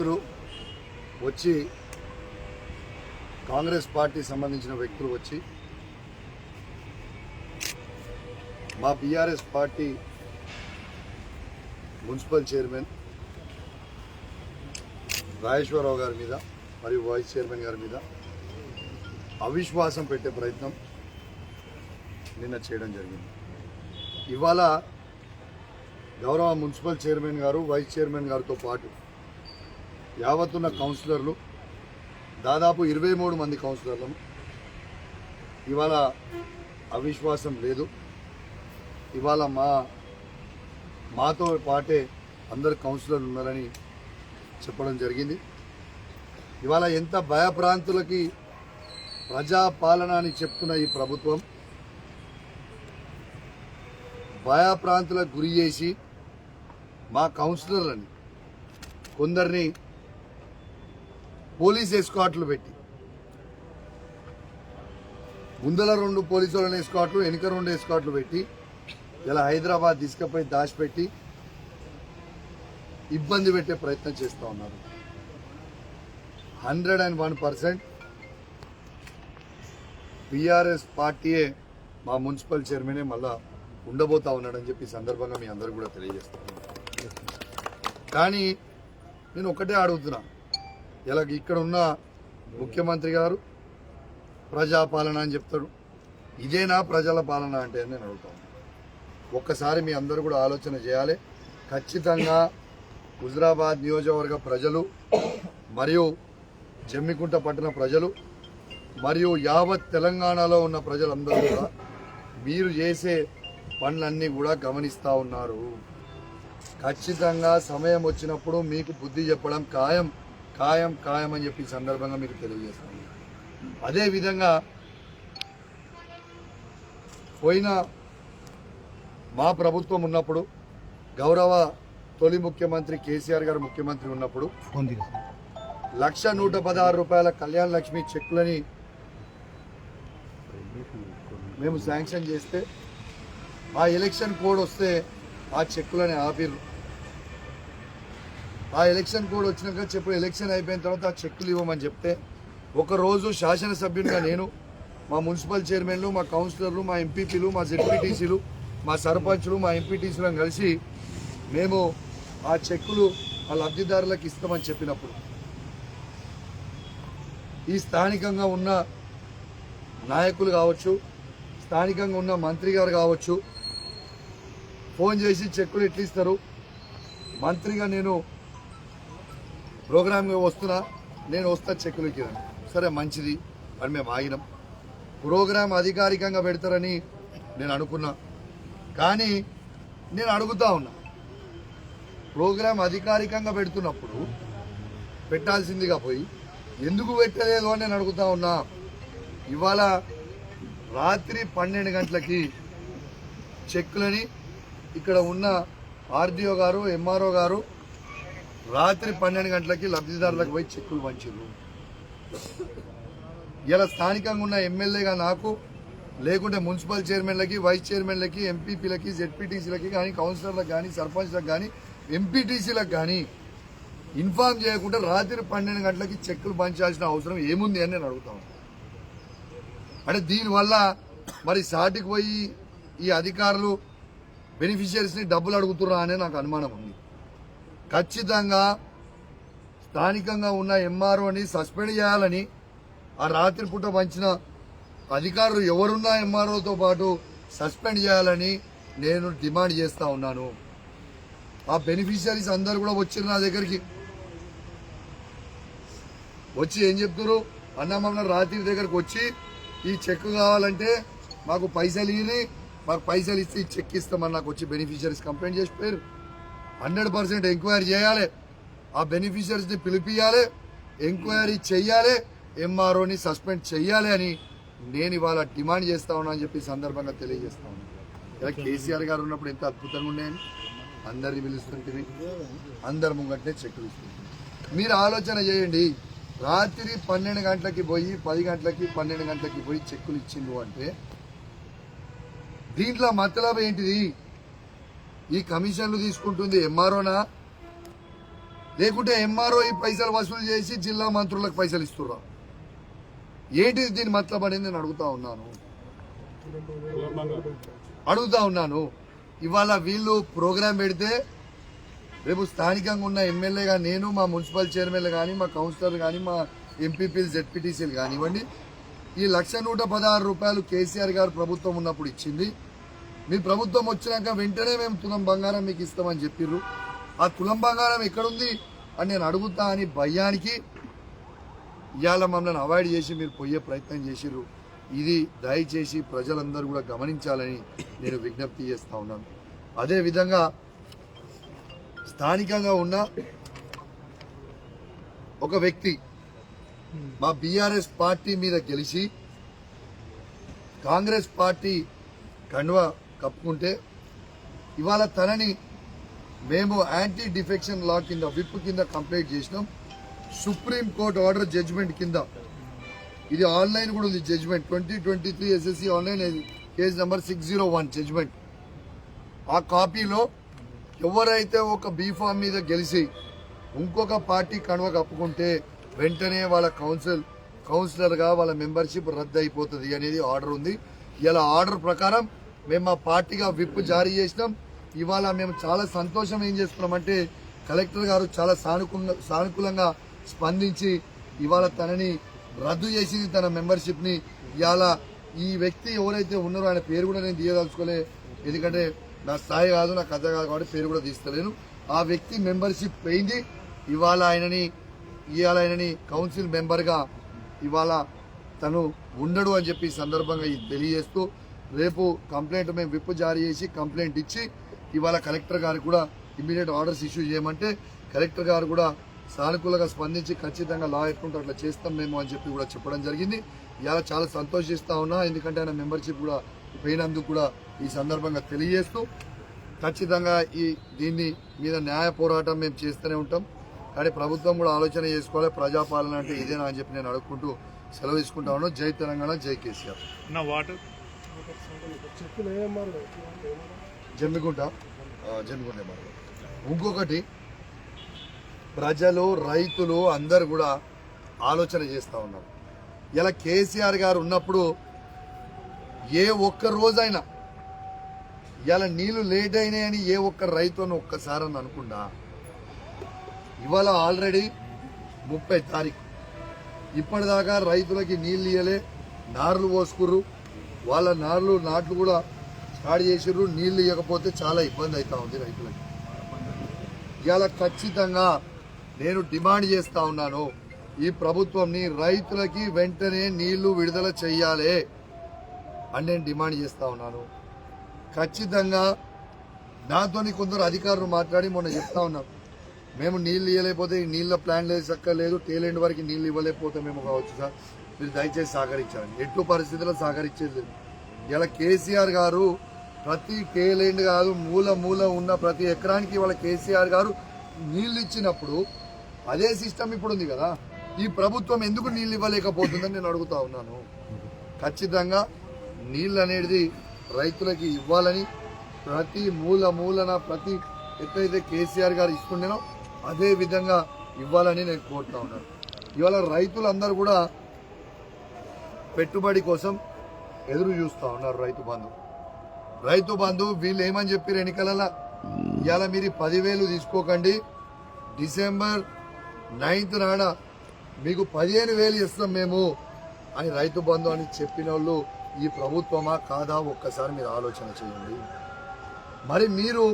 వ్యక్తులు వచ్చి కాంగ్రెస్ పార్టీ సంబంధించిన వ్యక్తులు వచ్చి మా BRS party municipal chairman Rajeshwararao గారి మీద మరియు వైస్ చైర్మన్ గారి మీద అవిశ్వాసం పెట్టే ప్రయత్నం నిన్న చేయడం జరిగింది. ఇవాళ గౌరవ మున్సిపల్ చైర్మన్ గారు వైస్ చైర్మన్ గారితో పాటు యావత్తున్న కౌన్సిలర్లు దాదాపు ఇరవై మూడు మంది కౌన్సిలర్లను. ఇవాళ అవిశ్వాసం లేదు. ఇవాళ మా మాతో పాటే అందరు కౌన్సిలర్లు ఉన్నారని చెప్పడం జరిగింది. ఇవాళ ఎంత భయప్రాంతులకి ప్రజాపాలన అని చెప్తున్న ఈ ప్రభుత్వం భయప్రాంతులకు గురి చేసి మా కౌన్సిలర్లని కొందరిని పోలీస్ ఎస్కాట్లు పెట్టి. ముందల రెండు పోలీసు వాళ్ళని ఎస్కాట్లు వెనుక రెండు ఎస్కాట్లు పెట్టి ఇలా హైదరాబాద్ తీసుకుపోయి దాచిపెట్టి ఇబ్బంది పెట్టే ప్రయత్నం చేస్తూ ఉన్నారు. Hundred and one percent BRS పార్టీయే మా మున్సిపల్ చైర్మనే మళ్ళా ఉండబోతా ఉన్నాడని చెప్పి సందర్భంగా మీ అందరూ కూడా తెలియజేస్తాను కానీ నేను ఒకటే అడుగుతున్నాను ఇలా ఇక్కడ ఉన్న ముఖ్యమంత్రి గారు ప్రజాపాలన అని చెప్తాడు. ఇదేనా ప్రజల పాలన అంటే అని నేను అడుగుతాను ఒక్కసారి మీ అందరూ కూడా ఆలోచన చేయాలి. ఖచ్చితంగా హుజరాబాద్ నియోజకవర్గ ప్రజలు మరియు జమ్మికుంట పట్టణ ప్రజలు మరియు యావత్ తెలంగాణలో ఉన్న ప్రజలందరూ కూడా మీరు చేసే పనులన్నీ కూడా గమనిస్తూ ఉన్నారు. ఖచ్చితంగా సమయం వచ్చినప్పుడు మీకు బుద్ధి చెప్పడం ఖాయం. ఖాయం ఖాయం అని చెప్పి సందర్భంగా మీకు తెలియజేస్తాను. అదేవిధంగా పోయిన మా ప్రభుత్వం ఉన్నప్పుడు గౌరవ తొలి ముఖ్యమంత్రి కేసీఆర్ గారు ముఖ్యమంత్రి ఉన్నప్పుడు లక్ష నూట పదహారు రూపాయల కళ్యాణ లక్ష్మి చెక్కులని మేము శాంక్షన్ చేస్తే ఆ ఎలక్షన్ కోడ్ వస్తే ఆ చెక్కులని ఆపిర్రు. ఆ ఎలక్షన్ కోడ్ వచ్చినాక చెప్పు ఎలక్షన్ అయిపోయిన తర్వాత ఆ చెక్కులు ఇవ్వమని చెప్తే ఒకరోజు శాసనసభ్యునిగా నేను మా మున్సిపల్ చైర్మన్లు మా కౌన్సిలర్లు మా ఎంపీపీలు మా జెడ్పీటీసీలు మా సర్పంచ్లు మా ఎంపీటీసీలను కలిసి మేము ఆ చెక్కులు ఆ లబ్ధిదారులకు ఇస్తామని చెప్పినప్పుడు ఈ స్థానికంగా ఉన్న నాయకులు కావచ్చు స్థానికంగా ఉన్న మంత్రి గారు కావచ్చు ఫోన్ చేసి చెక్కులు ఎట్లా ఇస్తారు? మంత్రిగా నేను ప్రోగ్రామ్కి వస్తున్నా నేను వస్తా చెక్కులు ఇచ్చాను సరే మంచిది. అని మేము ఆగినాం. ప్రోగ్రామ్ అధికారికంగా పెడతారని నేను అనుకున్నా. కానీ నేను అడుగుతా ఉన్నా. ప్రోగ్రామ్ అధికారికంగా పెడుతున్నప్పుడు పెట్టాల్సిందిగా పోయి ఎందుకు పెట్టలేదు అని నేను అడుగుతా ఉన్నా. ఇవాళ రాత్రి పన్నెండు గంటలకి చెక్కులని ఇక్కడ ఉన్న ఆర్డీఓ గారు ఎంఆర్ఓ గారు రాత్రి పన్నెండు గంటలకి లబ్ధిదారులకు పోయి చెక్కులు పంచారు ఇలా స్థానికంగా ఉన్న ఎమ్మెల్యేగా నాకు లేకుంటే మున్సిపల్ చైర్మన్లకి వైస్ చైర్మన్లకి ఎంపీపీలకి జెడ్పీటీసీలకి కానీ కౌన్సిలర్లకు కానీ సర్పంచ్లకు కానీ ఎంపీటీసీలకు కానీ ఇన్ఫార్మ్ చేయకుండా రాత్రి పన్నెండు గంటలకి చెక్కులు పంచాల్సిన అవసరం ఏముంది అని నేను అడుగుతాను అంటే దీనివల్ల మరి సాటికి పోయి ఈ అధికారులు బెనిఫిషియరీస్ని డబ్బులు అడుగుతున్నా అనే నాకు అనుమానం ఉంది. ఖచ్చితంగా స్థానికంగా ఉన్న ఎంఆర్ఓని సస్పెండ్ చేయాలని ఆ రాత్రిపూట పంచిన అధికారులు ఎవరున్నా ఎంఆర్ఓతో పాటు సస్పెండ్ చేయాలని నేను డిమాండ్ చేస్తా ఉన్నాను. ఆ బెనిఫిషియరీస్ అందరు కూడా వచ్చారు నా దగ్గరికి. వచ్చి ఏం చెప్తున్నారు అన్న మమ్మల్ని రాత్రి దగ్గరకు వచ్చి ఈ చెక్ కావాలంటే మాకు పైసలు ఇరి మాకు పైసలు ఇస్తే ఈ చెక్ ఇస్తామని నాకు వచ్చి బెనిఫిషియరీస్ కంప్లైంట్ చేసిపోయారు హండ్రెడ్ పర్సెంట్ ఎంక్వైరీ చేయాలి. ఆ బెనిఫిషియరీస్ని పిలిపియాలి ఎంక్వైరీ చెయ్యాలి ఎంఆర్ఓని సస్పెండ్ చెయ్యాలి అని నేను ఇవాళ డిమాండ్ చేస్తా ఉన్నా అని చెప్పి సందర్భంగా తెలియజేస్తా ఉన్నాను ఇలా కేసీఆర్ గారు ఉన్నప్పుడు ఎంత అద్భుతంగా ఉండేది అందరిని పిలుస్తుంటే అందరి ముంగట్నే చెక్కులు మీరు ఆలోచన చేయండి రాత్రి పన్నెండు గంటలకి పోయి పది గంటలకి పన్నెండు గంటలకి పోయి చెక్కులు ఇచ్చిండు అంటే దీంట్లో మతలబ్ ఏంటిది? ఈ కమిషన్లు తీసుకుంటుంది ఎంఆర్ఓనా? లేకుంటే ఎంఆర్ఓ ఈ పైసలు వసూలు చేసి జిల్లా మంత్రులకు పైసలు ఇస్తుర్రా? ఏంటిది దీని మతలబ్ అనేది నేను అడుగుతా ఉన్నాను. అడుగుతా ఉన్నాను. ఇవాళ వీళ్ళు ప్రోగ్రాం పెడితే రేపు స్థానికంగా ఉన్న ఎమ్మెల్యేగా నేను మా మున్సిపల్ చైర్మన్లు కానీ మా కౌన్సిలర్ కానీ మా ఎంపీపీలు జెడ్పీటీసీలు కానివ్వండి ఈ లక్ష నూట పదహారు రూపాయలు కేసీఆర్ గారు ప్రభుత్వం ఉన్నప్పుడు ఇచ్చింది. మీ ప్రభుత్వం వచ్చినాక వెంటనే మేము తులం బంగారం మీకు ఇస్తామని చెప్పిర్రు. ఆ తులం బంగారం ఎక్కడుంది అని నేను అడుగుతా అని భయానికి ఇవాళ మమ్మల్ని అవాయిడ్ చేసి మీరు పోయే ప్రయత్నం చేసిర్రు. ఇది దయచేసి ప్రజలందరూ కూడా గమనించాలని నేను విజ్ఞప్తి చేస్తా ఉన్నాను. అదేవిధంగా స్థానికంగా ఉన్న ఒక వ్యక్తి మా బీఆర్ఎస్ పార్టీ మీద గెలిచి కాంగ్రెస్ పార్టీ కండువా కప్పుకుంటే ఇవాళ తనని మేము యాంటీ డిఫెక్షన్ లా కింద విప్ కింద కంప్లైంట్ చేసినాం. సుప్రీం కోర్ట్ ఆర్డర్ జడ్జిమెంట్ కింద. ఇది ఆన్లైన్ కూడా ఉంది judgement. Twenty twenty three SSC online case number six zero one judgement. ఆ కాపీలో ఎవరైతే ఒక బీఫామ్ మీద గెలిచి ఇంకొక పార్టీ కణువ కప్పుకుంటే వెంటనే వాళ్ళ కౌన్సిల్ కౌన్సిలర్గా వాళ్ళ మెంబర్షిప్ రద్దు అయిపోతుంది అనేది ఆర్డర్ ఉంది. ఇలా ఆర్డర్ ప్రకారం మేము మా పార్టీగా విప్ జారీ చేసినాం. ఇవాళ మేము చాలా సంతోషం ఏం చేస్తున్నామంటే కలెక్టర్ గారు చాలా సానుకూల సానుకూలంగా స్పందించి ఇవాళ తనని రద్దు చేసింది తన మెంబర్షిప్ని. ఇవాళ ఈ వ్యక్తి ఎవరైతే ఉన్నారో ఆయన పేరు కూడా నేను తీయదలుచుకోలే. ఎందుకంటే నా స్థాయి కాదు నా కథ కాదు కాబట్టి పేరు కూడా తీస్తలేను. ఆ వ్యక్తి మెంబర్షిప్ పోయింది. ఇవాళ ఆయనని ఇవాళ ఆయనని కౌన్సిల్ మెంబర్గా ఇవాళ తను ఉండడు అని చెప్పి సందర్భంగా తెలియజేస్తూ రేపు కంప్లైంట్ మేము విప్ జారీ చేసి కంప్లైంట్ ఇచ్చి ఇవాళ కలెక్టర్ గారు కూడా ఇమీడియట్ ఆర్డర్స్ ఇష్యూ చేయమంటే కలెక్టర్ గారు కూడా సానుకూలంగా స్పందించి ఖచ్చితంగా లా ఎట్లుంటే అట్లా చేస్తాం మేము అని చెప్పి కూడా చెప్పడం జరిగింది. ఇలా చాలా సంతోషిస్తా ఉన్నా ఎందుకంటే ఆయన మెంబర్షిప్ కూడా పోయినందుకు కూడా ఈ సందర్భంగా తెలియజేస్తూ ఖచ్చితంగా ఈ దీన్ని మీద న్యాయ పోరాటం మేము చేస్తూనే ఉంటాం. కానీ ప్రభుత్వం కూడా ఆలోచన చేసుకోవాలి ప్రజాపాలన అంటే ఇదేనా అని చెప్పి నేను అడుక్కుంటూ సెలవు తీసుకుంటా ఉన్నాను. జై తెలంగాణ జై కేసీఆర్. నా వాటర్ జమ్మిగుంట జమ్మిగుంట జమ్మికుంట ఇంకొకటి ప్రజలు రైతులు అందరు కూడా ఆలోచన చేస్తూ ఉన్నారు. ఇలా కేసీఆర్ గారు ఉన్నప్పుడు ఏ ఒక్క రోజైనా ఇలా నీళ్ళు లేట్ అయినాయని ఏ ఒక్క రైతు అని ఒక్కసారి అని అనుకుండా ఇవాళ ఆల్రెడీ ముప్పై తారీఖు. ఇప్పటిదాకా రైతులకి నీళ్ళు ఇయ్యలే నార్లు పోసుకుర్రు. వాళ్ళ నార్లు నాట్లు కూడా స్టార్ట్ చేసారు నీళ్ళు ఇవ్వకపోతే చాలా ఇబ్బంది అవుతా ఉంది రైతులకి. ఇవాళ ఖచ్చితంగా నేను డిమాండ్ చేస్తా ఉన్నాను. ఈ ప్రభుత్వంని రైతులకి వెంటనే నీళ్ళు విడుదల చేయాలి అని నేను డిమాండ్ చేస్తా ఉన్నాను. ఖచ్చితంగా నాతోని కొందరు అధికారులు మాట్లాడి మొన్న చెప్తా ఉన్నాం. మేము నీళ్ళు ఇవ్వలేకపోతే నీళ్ళ ప్లాన్ లేదు చక్కలేదు టేలెండ్ వరకు నీళ్ళు ఇవ్వలేకపోతే మేము కావచ్చు సార్. మీరు దయచేసి సహకరించాలి ఎటు పరిస్థితుల్లో సహకరించేది? ఇలా కేసీఆర్ గారు ప్రతి టేలెండ్ కాదు మూల మూల ఉన్న ప్రతి ఎకరానికి వాళ్ళ కేసీఆర్ గారు నీళ్ళు ఇచ్చినప్పుడు అదే సిస్టమ్ ఇప్పుడు ఉంది కదా. ఈ ప్రభుత్వం ఎందుకు నీళ్ళు ఇవ్వలేకపోతుందని నేను అడుగుతా ఉన్నాను. ఖచ్చితంగా నీళ్ళు అనేది రైతులకి ఇవ్వాలని ప్రతి మూల మూలన ప్రతి ఎట్లయితే కేసీఆర్ గారు ఇస్తుండేనో అదే విధంగా ఇవ్వాలని నేను కోరుతా ఉన్నాను. ఇవాళ రైతులందరూ కూడా పెట్టుబడి కోసం ఎదురు చూస్తూ ఉన్నారు రైతు బంధు. రైతు బంధు వీళ్ళు ఏమని చెప్పారు ఎన్నికలలో? ఇవాళ మీరు పదివేలు తీసుకోకండి. డిసెంబర్ నైన్త్ నాడ మీకు పదిహేను వేలు ఇస్తాం మేము అని రైతు బంధు అని చెప్పిన వాళ్ళు ఈ ప్రభుత్వమా కాదా? ఒక్కసారి మీరు ఆలోచన చేయండి. మరి మీరు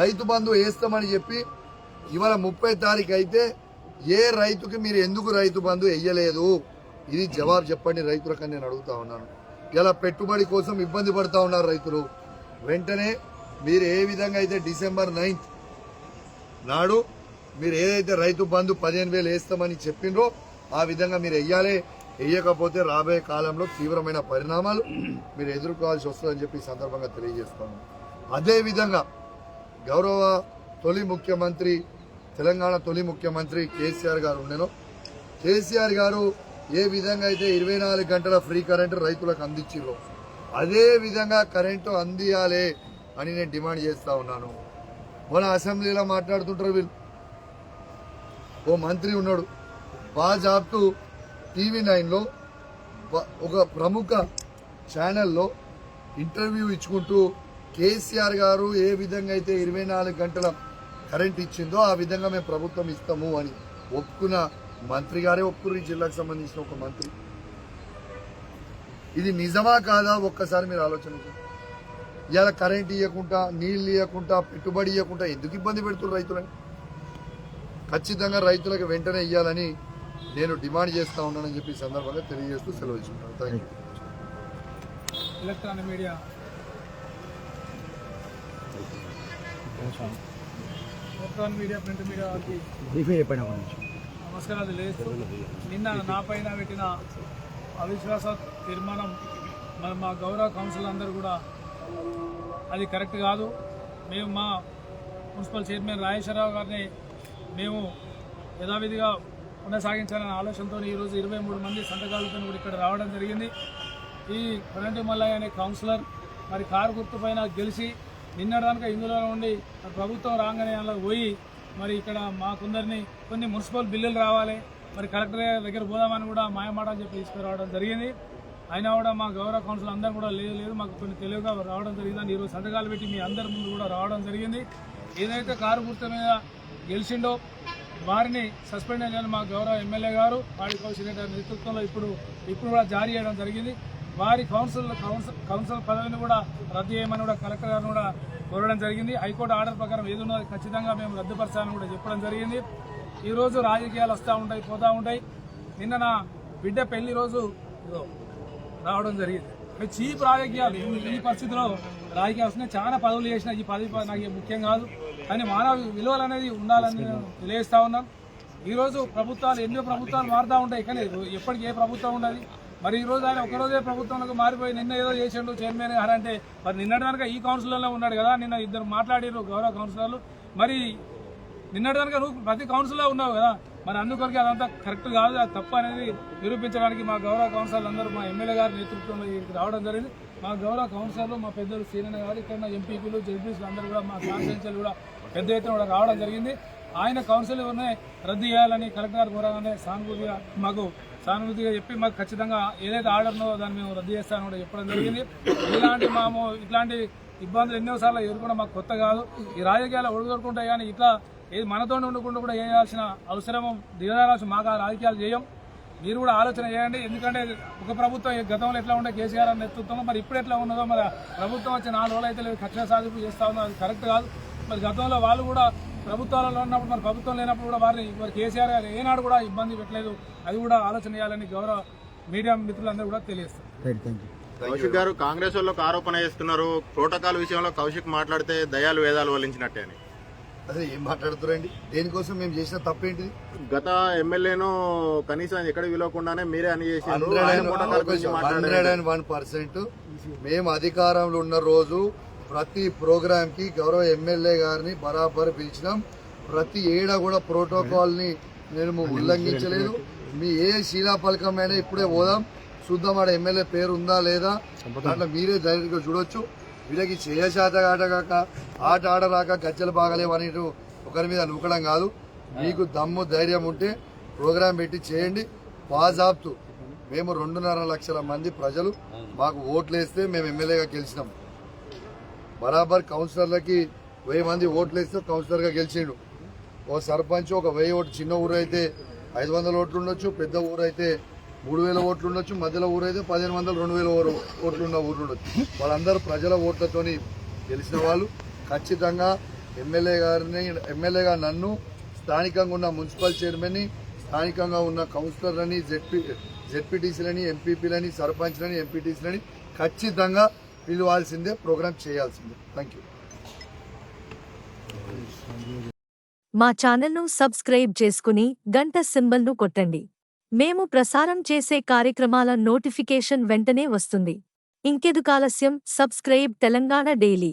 రైతు బంధు వేస్తామని చెప్పి ఇవాళ ముప్పై తారీఖు అయితే ఏ రైతుకి మీరు ఎందుకు రైతు బంధు వేయలేదు? ఇది జవాబు చెప్పండి రైతులకని నేను అడుగుతా ఉన్నాను. ఇలా పెట్టుబడి కోసం ఇబ్బంది పడుతూ ఉన్నారు రైతులు. వెంటనే మీరు ఏ విధంగా అయితే డిసెంబర్ నైన్త్ నాడు మీరు ఏదైతే రైతు బంధు పదిహేను వేలు వేస్తామని చెప్పిండ్రో ఆ విధంగా మీరు వెయ్యాలి. వేయకపోతే రాబోయే కాలంలో తీవ్రమైన పరిణామాలు మీరు ఎదుర్కోవాల్సి వస్తుందని చెప్పి సందర్భంగా తెలియజేస్తాను. అదే విధంగా గౌరవ తొలి ముఖ్యమంత్రి తెలంగాణ తొలి ముఖ్యమంత్రి కేసీఆర్ గారు ఉండేను కేసీఆర్ గారు ఏ విధంగా అయితే ఇరవై నాలుగు గంటల ఫ్రీ కరెంటు రైతులకు అందించారో అదే విధంగా కరెంటు అందియాలి అని నేను డిమాండ్ చేస్తూ ఉన్నాను. మన అసెంబ్లీలో మాట్లాడుతుంటారు వీళ్ళు. ఓ మంత్రి ఉన్నాడు. బాజాబ్తు టీవీ నైన్లో ఒక ప్రముఖ ఛానల్లో ఇంటర్వ్యూ ఇచ్చుకుంటూ కేసీఆర్ గారు ఏ విధంగా అయితే ఇరవై నాలుగు గంటల కరెంట్ ఇచ్చిందో ఆ విధంగా మేము ప్రభుత్వం ఇస్తాము అని ఒప్పుకున్న మంత్రి గారే ఒప్పుకురు ఈ జిల్లాకు సంబంధించిన ఒక మంత్రి. ఇది నిజమా కాదా? ఒక్కసారి మీరు ఆలోచించండి ఇవాళ కరెంట్ ఇవ్వకుండా నీళ్ళు ఇవ్వకుండా పెట్టుబడి ఇవ్వకుండా ఎందుకు ఇబ్బంది పెడుతున్నారు రైతులని? ఖచ్చితంగా రైతులకు వెంటనే ఇవ్వాలని నేను డిమాండ్ చేస్తా ఉన్నానని చెప్పి ఈ సందర్భంగా తెలియజేస్తూ సెలవు ఇచ్చుకుంటాను thank you electronic media. Electronic. Media print media నమస్కారాలు తెలియజేస్తూ నిన్న నా పైన పెట్టిన అవిశ్వాస తీర్మానం మరి మా గౌరవ కౌన్సిల్ అందరూ కూడా అది కరెక్ట్ కాదు. మేము మా మున్సిపల్ చైర్మన్ రాజేశ్వరరావు గారిని మేము యథావిధిగా కొనసాగించాలనే ఆలోచనతో ఈరోజు ఇరవై మూడు మంది సంతకాలతో కూడా ఇక్కడ రావడం జరిగింది. ఈ కరెంటు మల్లయ్య అనే కౌన్సిలర్ మరి కారు గుర్తుపైన గెలిచి నిన్నడానికి ఇందులో ఉండి ప్రభుత్వం రాగానే అలా పోయి మరి ఇక్కడ మాకుందరినీ కొన్ని మున్సిపల్ బిల్లులు రావాలి. మరి కలెక్టర్ దగ్గర పోదామని కూడా మాయమాట అని చెప్పి తీసుకురావడం జరిగింది. అయినా కూడా మా గౌరవ కౌన్సిల్ అందరూ కూడా లేదు లేదు. మాకు కొన్ని తెలివిగా రావడం జరిగిందని ఈరోజు సంతకాలు పెట్టి మీ అందరి ముందు కూడా రావడం జరిగింది. ఏదైతే కారు గుర్తు మీద గెలిచిండో వారిని సస్పెండ్ అయిన మా గౌరవ ఎమ్మెల్యే గారు వాడి కౌన్సిల్ నేతృత్వంలో ఇప్పుడు ఇప్పుడు కూడా జారీ చేయడం జరిగింది. వారి కౌన్సిల్ కౌన్సిల్ కౌన్సిల్ పదవిని కూడా రద్దు చేయమని కూడా కలెక్టర్ గారిని కూడా కోరడం జరిగింది. హైకోర్టు ఆర్డర్ ప్రకారం ఏది ఉన్నది ఖచ్చితంగా మేము రద్దుపరచాలని కూడా చెప్పడం జరిగింది. ఈరోజు రాజకీయాలు వస్తూ ఉంటాయి పోతూ ఉంటాయి. నిన్న నా బిడ్డ పెళ్ళి రోజు రావడం జరిగింది. మరి చీప్ రాజకీయాలు ఈ- పరిస్థితిలో రాజకీయాలు వస్తున్నాయి. చాలా పదవులు చేసిన ఈ పదవి నాకు ముఖ్యం కాదు. కానీ మానవ విలువలు అనేది ఉండాలని తెలియజేస్తా ఉన్నాను ఈరోజు ప్రభుత్వాలు ఎన్నో ప్రభుత్వాలు మారుతూ ఉంటాయి. కానీ ఎప్పటికీ ఏ ప్రభుత్వం ఉండదు. మరి ఈ రోజు ఆయన ఒకరోజే ప్రభుత్వంలోకి మారిపోయి నిన్న ఏదో చేసిండు చైర్మన్ గారు అంటే మరి నిన్నటి కనుక ఈ కౌన్సిలర్లో ఉన్నాడు కదా నిన్న ఇద్దరు మాట్లాడారు గౌరవ కౌన్సిలర్లు. మరి నిన్నటి కనుక నువ్వు ప్రతి కౌన్సిల్లో ఉన్నావు కదా మరి అందుకొరకు అదంతా కరెక్ట్ కాదు అది తప్పు అనేది నిరూపించడానికి మా గౌరవ కౌన్సిలర్లు అందరూ మా ఎమ్మెల్యే గారి నేతృత్వంలో ఇక్కడికి రావడం జరిగింది. మా గౌరవ కౌన్సిలర్లు మా పెద్దలు సీనియర్ గారు ఇక్కడ ఉన్న ఎంపీపీలు జడ్పీలు అందరూ కూడా మా కాన్స్టిట్యూన్సీలు కూడా పెద్ద ఎత్తున కూడా రావడం జరిగింది. ఆయన కౌన్సిల్ రద్దు చేయాలని కలెక్టర్ గారు కోరగానే సానుభూతిగా మాకు సానుభూతిగా చెప్పి మాకు ఖచ్చితంగా ఏదైతే ఆర్డర్ ఉన్నదో దాన్ని మేము రద్దు చేస్తామని కూడా చెప్పడం జరిగింది. ఇలాంటి మాము ఇట్లాంటి ఇబ్బందులు ఎన్నోసార్లు ఎదుర్కొనడం మాకు కొత్త కాదు. ఈ రాజకీయాలు ఒడిదొడుకుంటాయి కానీ ఇట్లా ఏది మనతో ఉండకుండా కూడా చేయాల్సిన అవసరం దిగదారాల్సిన మాకు ఆ రాజకీయాలు చేయం. మీరు కూడా ఆలోచన చేయండి. ఎందుకంటే ఒక ప్రభుత్వం గతంలో ఎట్లా ఉండే కేసీఆర్ అని నేతృత్వంలో మరి ఇప్పుడు ఎట్లా ఉన్నదో మరి ప్రభుత్వం వచ్చి నాలుగు రోజులు అయితే లేదు కక్ష సాధింపు చేస్తా ఉన్నారు. అది కరెక్ట్ కాదు. మరి గతంలో వాళ్ళు కూడా ప్రభుత్వాలలో ఉన్నప్పుడు మరి ప్రభుత్వం లేనప్పుడు కూడా వారిని మరి కేసీఆర్ గారు ఏనాడు కూడా ఇబ్బంది పెట్టలేదు. అది కూడా ఆలోచన చేయాలని గౌరవ మీడియా మిత్రులందరూ కూడా తెలియజేస్తారు. కౌశిక్ గారు కాంగ్రెస్ వాళ్ళకి ఆరోపణ చేస్తున్నారు. ప్రోటోకాల్ విషయంలో కౌశిక్ మాట్లాడితే దయాలు వేదాలు వలించినట్టే అని. అదే ఏం మాట్లాడుతున్నారండి? దేనికోసం మేము చేసిన తప్పేంటిది? గత ఎమ్మెల్యేను కనీసం ఎక్కడ విలువకుండానే మీరే అని చేసిండ్రు హండ్రెడ్ అండ్ వన్ పర్సెంట్. మేము అధికారంలో ఉన్న రోజు ప్రతి ప్రోగ్రాంకి గౌరవ ఎమ్మెల్యే గారిని బరాబర్ పిలిచినాం. ప్రతి ఏడా కూడా ప్రోటోకాల్ని నేను మేము ఉల్లంఘించలేదు. మీ ఏ శిలాఫలకమైనా ఇప్పుడే పోదాం. చూద్దాం ఆడ ఎమ్మెల్యే పేరు ఉందా లేదా. దాంట్లో మీరే ధైర్యంగా చూడొచ్చు. వీళ్ళకి చేయశాత ఆటగాక ఆట ఆడరాక గజ్జలు బాగలేవు అని ఒకరి మీద నూకడం కాదు. మీకు దమ్ము ధైర్యం ఉంటే ప్రోగ్రాం పెట్టి చేయండి. బాజాబ్తు. మేము రెండున్నర లక్షల మంది ప్రజలు. మాకు ఓట్లు వేస్తే మేము ఎమ్మెల్యేగా గెలిచినాం. బరాబర్ కౌన్సిలర్లకి వెయ్యి మంది ఓట్లు వేస్తే కౌన్సిలర్గా గెలిచిండు. ఓ సర్పంచ్ ఒక వెయ్యి ఓటు చిన్న ఊరు అయితే ఐదు వందల ఓట్లు ఉండొచ్చు పెద్ద ఊరు అయితే మూడు వేల ఓట్లు ఉండొచ్చు మధ్యలో ఊరు అయితే పదిహేను వందలు రెండు వేల ఓట్లు ఉన్న ఊరు ఉండొచ్చు. వాళ్ళందరూ ప్రజల ఓట్లతోని గెలిచిన వాళ్ళు. ఖచ్చితంగా ఎమ్మెల్యే గారిని ఎమ్మెల్యేగా నన్ను స్థానికంగా ఉన్న మున్సిపల్ చైర్మన్ని స్థానికంగా ఉన్న కౌన్సిలర్లని జెడ్పీ జెడ్పీటీసీలని ఎంపీపీలని సర్పంచ్లని ఎంపీటీసీలని ఖచ్చితంగా పిలవాల్సిందే ప్రోగ్రామ్ చేయాల్సిందే. థ్యాంక్ యూ మా ఛానల్ను సబ్స్క్రైబ్ చేసుకుని గంట సింబల్ను కొట్టండి. మేము ప్రసారం చేసే కార్యక్రమాల నోటిఫికేషన్ వెంటనే వస్తుంది. ఇంకెదుకాలస్యం సబ్స్క్రైబ్ తెలంగాణ డైలీ.